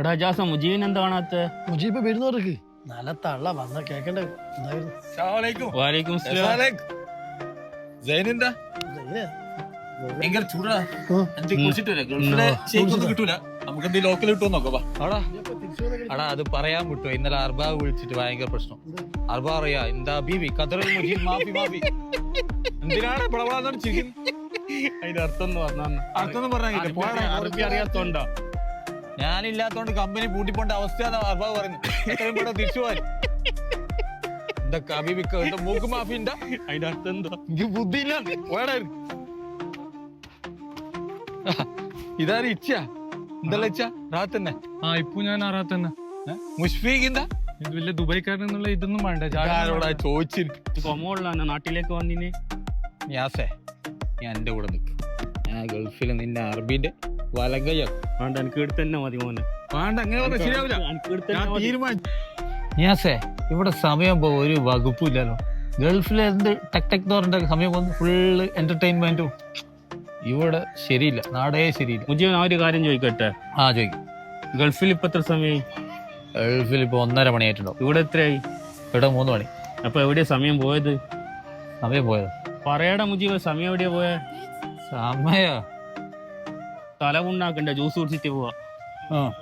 എടാ ജാസ മുജീബിന് എന്താ കാണാത്ത മുജീബ് വരുന്നവർക്ക് നല്ല തള്ള വന്ന കേക്കണ്ട. എന്തായിരുന്നു? വാലേക്കും അടാ അത് പറയാൻ വിട്ടു. ഇന്നലെ അർബാബ് വിളിച്ചിട്ട് ഭയങ്കര പ്രശ്നം. അർബാ അറിയാ? എന്താ ബീബി ഖത്തറിൽ മുജീബ് മാഫി മാഫി. എന്തിനാണ് അതിന്റെ അർത്ഥം എന്ന് പറഞ്ഞാ അർത്ഥം പറഞ്ഞില്ല പോടാ. അറബി അറിയാത്തോണ്ടോ. ഞാനില്ലാത്തോണ്ട് കമ്പനി പൂട്ടിപ്പോണ്ട അവസ്ഥ അർബാബ് പറഞ്ഞു എത്രയും കൂടെ തിരിച്ചു പോയി എന്താ കബീബി എന്താ മൂക്ക് മാഫി ഉണ്ടാ അതിന്റെ അർത്ഥം എന്താ? എനിക്ക് ബുദ്ധിയില്ല. ഇതാരും ഇച്ച എന്തല്ല ഇച്ച റാത്തന്നെ. ആ ഇപ്പൊ ഞാൻ ആ റാത്തന്നെ. മുഷ്ഫീഖ് എന്താ? ഇത് വലിയ ദുബൈക്കാരൻ എന്നുള്ള ഇതൊന്നും വേണ്ട. ചോദിച്ചിരിക്കും കൊമോളിലാണ് നാട്ടിലേക്ക് വന്നിന്. ഞാസേ ഞാൻ എന്റെ കൂടെ നിൽക്കും ഞാൻ ഗൾഫിൽ നിന്നെ അറബിന്റെ വലകയോ വേണ്ട എനിക്ക് എടുത്ത് തന്നെ മതി മോനെ. വേണ്ട അങ്ങനെ ശരിയാവില്ല. ഞാൻ തീരുമാനിച്ചു ഞാസേ ഇവിടെ സമയം പോകും ഒരു വകുപ്പും ഇല്ലല്ലോ ഗൾഫിൽ എന്ത് ടെക് ടെക് എന്ന് പറഞ്ഞ സമയം പോകുന്നു ഫുള്ള് എന്റർടൈൻമെന്റും ഇവിടെ ശരിയില്ല. നാടേ ശരിയില്ല. മുജീവൻ ആ ഒരു കാര്യം ചോദിക്കട്ടെ? ആ ചോദിക്കും. ഗൾഫിൽ ഇപ്പൊ എത്ര സമയം ഗൾഫിൽ ഇപ്പൊ ഒന്നര മണിയായിട്ടുണ്ടോ? ഇവിടെ എത്രയായി? ഇവിടെ മൂന്ന് മണി. അപ്പൊ എവിടെയാ സമയം പോയത്? സമയം പോയത്? പറയടാ മുജീവ സമയം എവിടെയാ പോയ? സമയ? തല ഉണ്ടാക്കണ്ട ജ്യൂസ് കുടിച്ചിട്ട് പോവാ. ആ.